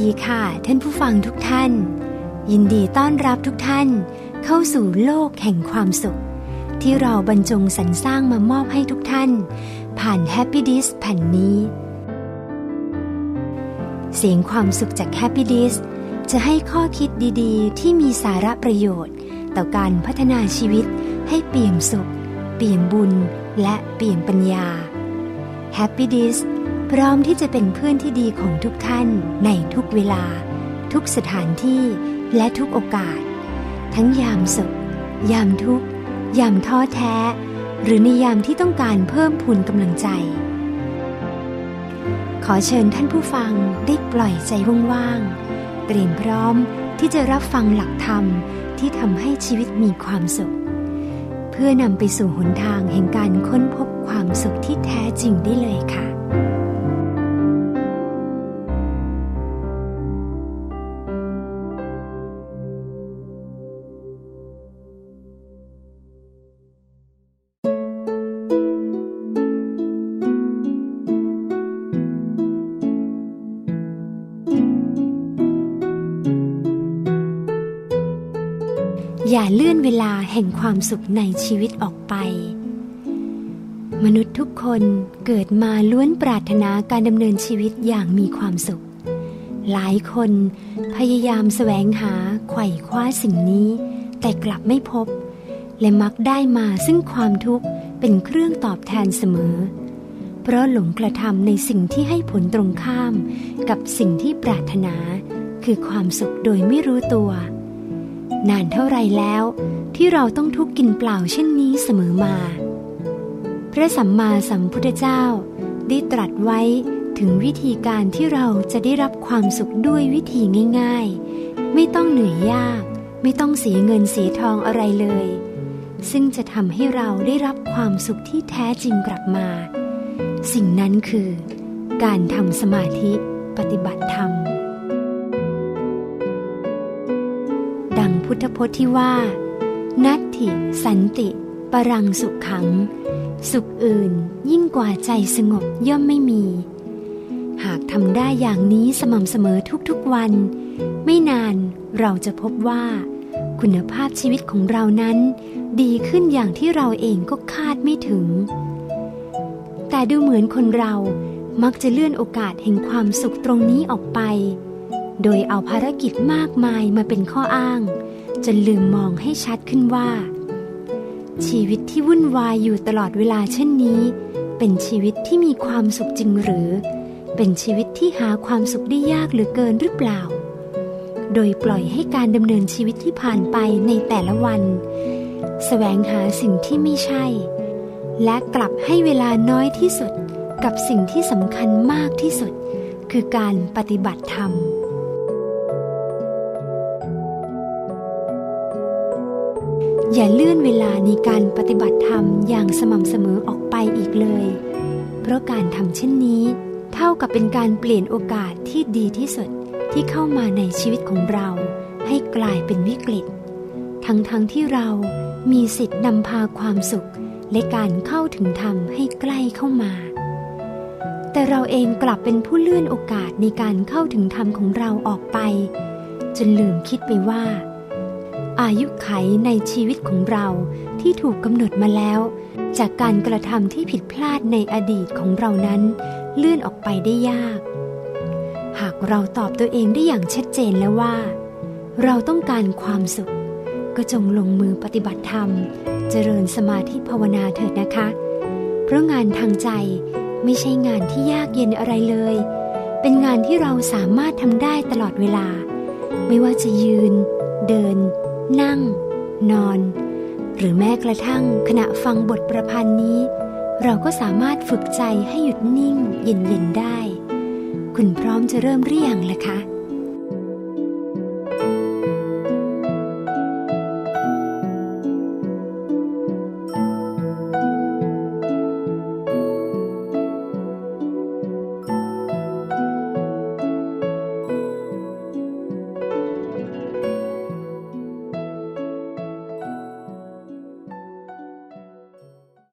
ดีค่ะ ท่านผู้ฟังทุกท่าน ยินดีต้อนรับทุกท่าน เข้าสู่โลกแห่งความสุข ที่เราบรรจงสรรสร้างมามอบให้ทุกท่าน ผ่าน Happy d i s แผ่นนี้ เสียงความสุขจาก Happy d i s จะให้ข้อคิดดีๆ ที่มีสาระประโยชน์ ต่อการพัฒนาชีวิตให้เปี่ยมสุข เปี่ยมบุญและเปี่ยมปัญญา Happy d i s พ ร้อมที่จะเป็นเพื่อนที่ดีของทุกท่านในทุกเวลา ทุกสถานที่และทุกโอกาส ทั้งยามสุข ยามทุกข์ ยามท้อแท้ หรือในยามที่ต้องการเพิ่มพูนกำลังใจ ขอเชิญท่านผู้ฟังได้ปล่อยใจว่างๆเตรียมพร้อมที่จะรับฟังหลักธรรมที่ทำให้ชีวิตมีความสุข เพื่อนำไปสู่หนทางแห่งการค้นพบความสุขที่แท้จริงได้เลยค่ะ อย่าเลื่อนเวลาแห่งความสุขในชีวิตออกไป มนุษย์ทุกคนเกิดมาล้วนปรารถนาการดำเนินชีวิตอย่างมีความสุข หลายคนพยายามแสวงหาไขว่คว้าสิ่งนี้ แต่กลับไม่พบ และมักได้มาซึ่งความทุกข์เป็นเครื่องตอบแทนเสมอ เพราะหลงกระทำในสิ่งที่ให้ผลตรงข้าม กับสิ่งที่ปรารถนา คือความสุขโดยไม่รู้ตัว นานเท่าไรแล้ว ที่เราต้องทุกข์กินเปล่าเช่นนี้เสมอมา พระสัมมาสัมพุทธเจ้า ได้ตรัสไว้ถึงวิธีการที่เราจะได้รับความสุขด้วยวิธีง่าย ๆ ไม่ต้องเหนื่อยยาก ไม่ต้องเสียเงินเสียทองอะไรเลย ซึ่งจะทำให้เราได้รับความสุขที่แท้จริงกลับมา สิ่งนั้นคือ การทำสมาธิปฏิบัติธรรม พุทธพจน์ที่ว่า นัตถิสันติ ปรังสุขขัง สุขอื่นยิ่งกว่าใจสงบย่อมไม่มี หากทำได้อย่างนี้สม่ำเสมอทุกๆวัน ไม่นานเราจะพบว่า คุณภาพชีวิตของเรานั้น ดีขึ้นอย่างที่เราเองก็คาดไม่ถึง แต่ดูเหมือนคนเรามักจะเลื่อนโอกาสแห่งความสุขตรงนี้ออกไป โดยเอาภารกิจมากมายมาเป็นข้ออ้าง จนลืมมองให้ชัดขึ้นว่า ชีวิตที่วุ่นวายอยู่ตลอดเวลาเช่นนี้ เป็นชีวิตที่มีความสุขจริงหรือ เป็นชีวิตที่หาความสุขได้ยากเหลือเกินหรือเปล่า โดยปล่อยให้การดำเนินชีวิตที่ผ่านไปในแต่ละวันแสวงหาสิ่งที่ไม่ใช่ และกลับให้เวลาน้อยที่สุดกับสิ่งที่สำคัญมากที่สุด คือการปฏิบัติธรรม อย่าเลื่อนเวลาในการปฏิบัติธรรมอย่างสม่ำเสมอออกไปอีกเลย เพราะการทำเช่นนี้ เท่ากับเป็นการเปลี่ยนโอกาสที่ดีที่สุดที่เข้ามาในชีวิตของเรา ให้กลายเป็นวิกฤต ทั้งๆทที่เรามีสิทธิ์นำพาความสุข และการเข้าถึงธรรมให้ใกล้เข้ามา แต่เราเองกลับเป็นผู้เลื่อนโอกาสในการเข้าถึงธรรมของเราออกไป จนลืมคิดไปว่า อายุไขในชีวิตของเราที่ถูกกำหนดมาแล้ว จากการกระทำที่ผิดพลาดในอดีตของเรานั้น เลื่อนออกไปได้ยาก หากเราตอบตัวเองได้อย่างชัดเจนแล้วว่า เราต้องการความสุข ก็จงลงมือปฏิบัติธรรม เจริญสมาธิภาวนาเถิดนะคะ เพราะงานทางใจไม่ใช่งานที่ยากเย็นอะไรเลย เป็นงานที่เราสามารถทำได้ตลอดเวลา ไม่ว่าจะยืน เดิน นั่ง นอน หรือแม้กระทั่งขณะฟังบทประพันธ์นี้ เราก็สามารถฝึกใจให้หยุดนิ่งเย็นๆได้ คุณพร้อมจะเริ่มหรือยังล่ะคะ